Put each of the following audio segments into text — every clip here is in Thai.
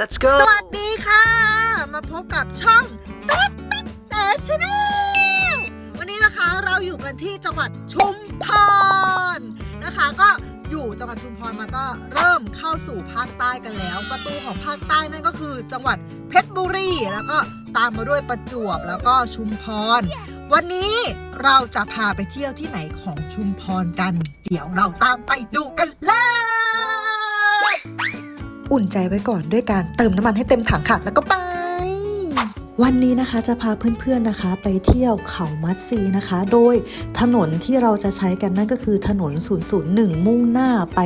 Let's ส go. วัสดีค่ะ มาพบกับช่องติ๊กติ๊กแต่ชาแนลวันนี้นะคะเราอยู่กันที่จังหวัดชุมพรนะคะ ก็อยู่จังหวัดชุมพรมาก็เริ่มเข้าสู่ภาคใต้กันแล้ว ประตูของภาคใต้นั่นก็คือจังหวัดเพชรบุรีแล้วก็ตามมาด้วยประจวบแล้วก็ชุมพร วันนี้เราจะพาไปเที่ยวที่ไหนของชุมพรกัน เดี๋ยวเราตามไปดูกันเลย อุ่นใจไว้ก่อนด้วยการเติมน้ำมันให้เต็มถังค่ะ แล้วก็ไป วันนี้นะคะจะพาเพื่อนๆนะคะ ไปเที่ยวเขามัดซีนะคะ โดยถนนที่เราจะใช้กันนั่นก็คือถนน 001 มุ่งหน้าไป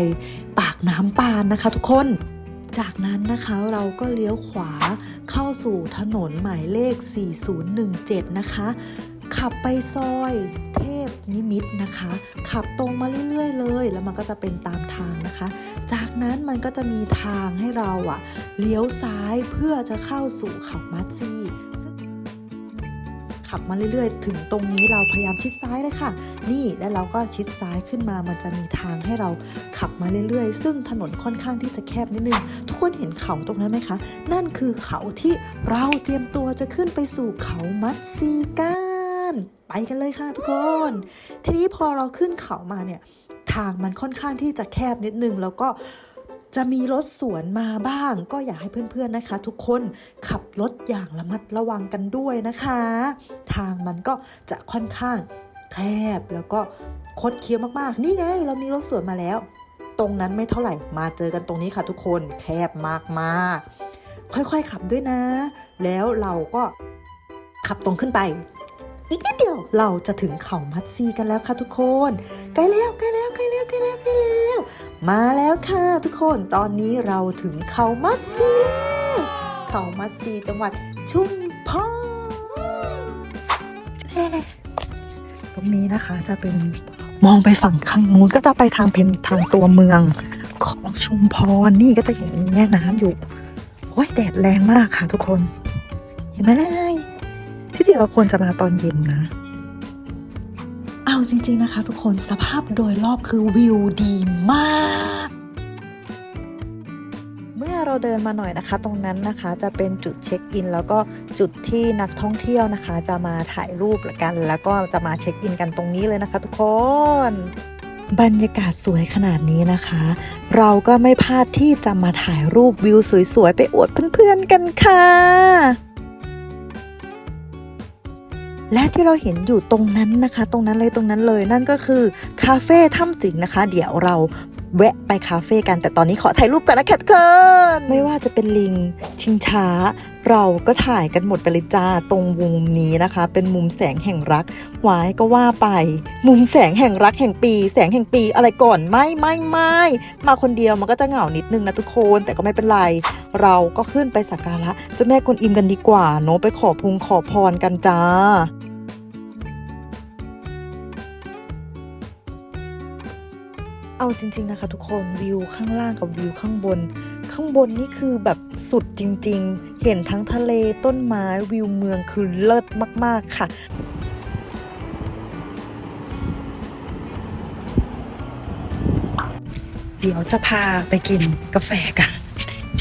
ปากน้ำปานนะคะ ทุกคนจากนั้นนะคะเราก็เลี้ยวขวาเข้าสู่ถนนหมายเลข 4017 นะคะ ขับไปซอยเทพนิมิตนะคะ ขับตรงมาเรื่อยๆเลย แล้วมันก็จะเป็นตามทางนะคะ จากนั้นมันก็จะมีทางให้เราอะเลี้ยวซ้ายเพื่อจะเข้าสู่เขามัดซีซึ่งขับมาเรื่อยๆ ถึงตรงนี้เราพยายามชิดซ้ายเลยค่ะ นี่แล้วเราก็ชิดซ้ายขึ้นมา มันจะมีทางให้เราขับมาเรื่อยๆ ซึ่งถนนค่อนข้างที่จะแคบนิดนึง ทุกคนเห็นเขาตรงนั้นไหมคะ นั่นคือเขาที่เราเตรียมตัวจะขึ้นไปสู่เขามัดซีกัน ไปกันเลยค่ะทุกคน ทีนี้พอเราขึ้นเขามาเนี่ย ทางมันค่อนข้างที่จะแคบนิดนึง แล้วก็จะมีรถสวนมาบ้าง ก็อยากให้เพื่อนๆนะคะ ทุกคนขับรถอย่างระมัดระวังกันด้วยนะคะ ทางมันก็จะค่อนข้างแคบแล้วก็คดเคี้ยวมากๆ นี่ไง เรามีรถสวนมาแล้ว ตรงนั้นไม่เท่าไหร่มาเจอกันตรงนี้ค่ะทุกคนแคบมากๆค่อยๆขับด้วยนะ แล้วเราก็ขับตรงขึ้นไป อีกนิดเดียวเราจะถึงเขามัดซีกันแล้วค่ะทุกคนใกล้แล้วใกล้แล้วใกล้แล้วใกล้แล้วใกล้แล้ว มาแล้วค่ะทุกคนตอนนี้เราถึงเขามัดซีแล้วเขามัดซีจังหวัดชุมพรตรงนี้นะคะจะเป็นมองไปฝั่งข้างนู้นก็จะไปทางเป็นทางตัวเมืองของชุมพรนี่ก็จะเห็นแม่น้ำอยู่โอ้ยแดดแรงมากค่ะทุกคน เห็นไหม ที่จริงเราควรจะมาตอนเย็นนะ เอาจริง ๆนะคะ ทุกคนสภาพโดยรอบคือวิวดีมาก เมื่อเราเดินมาหน่อยนะคะ ตรงนั้นนะคะจะเป็นจุดเช็คอิน แล้วก็จุดที่นักท่องเที่ยวนะคะ จะมาถ่ายรูปกัน แล้วก็จะมาเช็คอินกันตรงนี้เลยนะคะ ทุกคนบรรยากาศสวยขนาดนี้นะคะ เราก็ไม่พลาดที่จะมาถ่ายรูปวิวสวยๆ ไปอวดเพื่อนๆกันค่ะ และที่เราเห็นอยู่ตรงนั้นนะคะ ตรงนั้นเลยตรงนั้นเลย นั่นก็คือคาเฟ่ถ้ำสิงนะคะ เดี๋ยวเราแวะไปคาเฟ่กันแต่ตอนนี้ขอถ่ายรูปกันนะแคทเคินไม่ว่าจะเป็นลิงชิงช้า เราก็ถ่ายกันหมดไปเลยจ้าตรงมุมนี้นะคะ เป็นมุมแสงแห่งรักวายก็ว่าไป มุมแสงแห่งรักแห่งปี แสงแห่งปีอะไรก่อนไม่ไม่ไม่มาคนเดียวมันก็จะเหงานิดนึงนะทุกคนแต่ก็ไม่เป็นไร เราก็ขึ้นไปสักการะเจ้าแม่กวนอิมกันดีกว่าเนาะไปขอพุงขอพรกันจ้า เอาจริง ๆนะคะ ทุกคนวิวข้างล่างกับวิวข้างบน ข้างบนนี่คือแบบสุดจริง ๆ เห็นทั้งทะเลต้นไม้วิวเมืองคือเลิศมาก ๆ ค่ะเดี๋ยวจะพาไปกินกาแฟกัน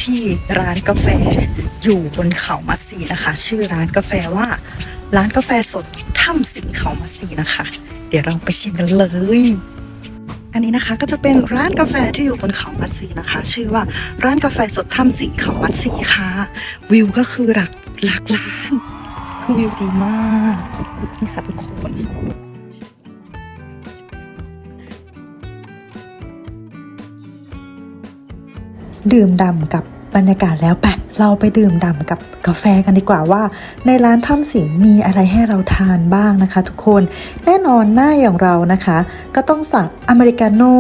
ที่ร้านกาแฟอยู่บนเขามัสซีนะคะ ชื่อร้านกาแฟว่า ร้านกาแฟสดถ้ำสิงเขามัสซีนะคะ เดี๋ยวเราไปชิมกันเลย อันนี้นะคะก็จะเป็นร้านกาแฟที่อยู่บนเขามัดซีนะคะ ชื่อว่าร้านกาแฟสดถ้ำสิงเขามัดซีค่ะ วิวก็คือหลักหลักล้านคือวิวดีมากนี่ค่ะทุกคนดื่มด่ำกับ บรรยากาศแล้วไปเราไปดื่มด่ำกับกาแฟกันดีกว่าว่า ในร้านถ้ำสิงมีอะไรให้เราทานบ้างนะคะ ทุกคนแน่นอนหน้าอย่างเรานะคะ ก็ต้องสั่งอเมริกาโน่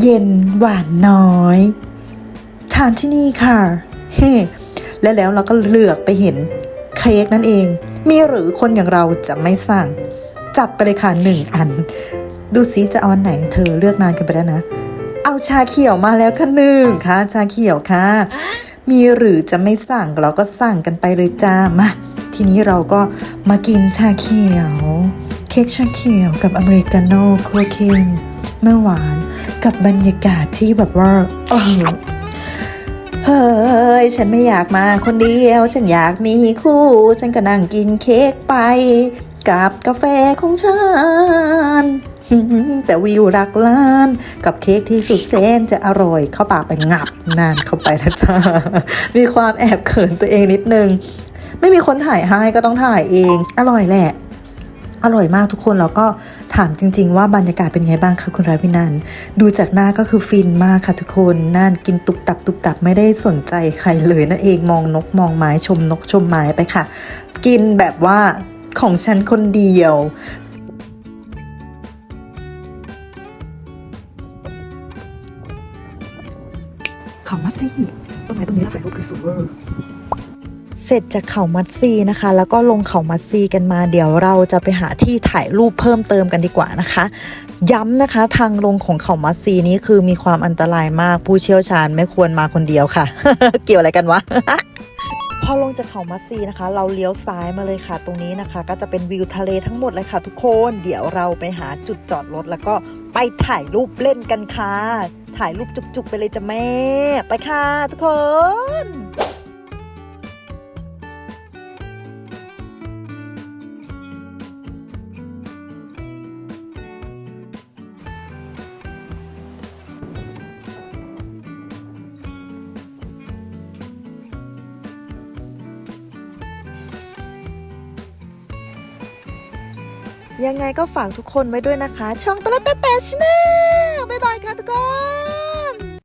เย็นหวานน้อยทานที่นี่ค่ะเฮ้และแล้วเราก็เลือกไปเห็นเค้กนั่นเอง มีหรือคนอย่างเราจะไม่สั่ง จัดไปเลยค่ะหนึ่งอัน ดูซิจะเอาอันไหนเธอเลือกนานกันไปแล้วนะ เอาชาเขียวมาแล้วค่ะหนึ่งค่ะชาเขียวค่ะ มีหรือจะไม่สั่งเราก็สั่งกันไปเลยจ้ามาทีนี้เราก็มากินชาเขียว เค้กชาเขียวกับอเมริกาโน่คั่วเค็มไม่หวานกับบรรยากาศที่แบบว่าเออเฮ้ยยฉันไม่อยากมาคนเดียว ฉันอยากมีคู่ ฉันก็นั่งกินเค้กไป กับกาแฟของฉัน แต่วิวรักล้าน กับเค้กที่สุดเซนจะอร่อยเข้าปากไปงับนานเข้าไปนะจ๊ะมีความแอบเขินตัวเองนิดนึง ไม่มีคนถ่ายให้ก็ต้องถ่ายเอง อร่อยแหละอร่อยมากทุกคนแล้วก็ถามจริง ๆ ว่าบรรยากาศเป็นไงบ้างคะคุณราวินันดูจากหน้าก็คือฟินมากค่ะทุกคนนั่นกินตุบตับตุบตับไม่ได้สนใจใครเลยนั่นเองมองนกมองไม้ชมนกชมไม้ไปค่ะ กินแบบว่าของฉันคนเดียว เขามาสิต้นไม้ต้นนี้ถ่ายรูปคือซูเวอร์เสร็จจากเขามัดซีนะคะ แล้วก็ลงเขามัดซีกันมา เดี๋ยวเราจะไปหาที่ถ่ายรูปเพิ่มเติมกันดีกว่านะคะ ย้ำนะคะ ทางลงของเขามัดซีนี้คือมีความอันตรายมากผู้เชี่ยวชาญไม่ควรมาคนเดียวค่ะ เกี่ยวอะไรกันวะพอลงจากเขามัดซีนะคะ เราเลี้ยวซ้ายมาเลยค่ะ ตรงนี้นะคะ ก็จะเป็นวิวทะเลทั้งหมดเลยค่ะ ทุกคน เดี๋ยวเราไปหาจุดจอดรถแล้วก็ไปถ่ายรูปเล่นกันค่ะ ถ่ายรูปจุกๆ ไปเลยจ้ะแม่ ไปค่ะทุกคนยังไงก็ฝากทุกคนไว้ด้วยนะคะ ช่องตะละแต่แต่ชแนล บ๊ายบายค่ะทุกคน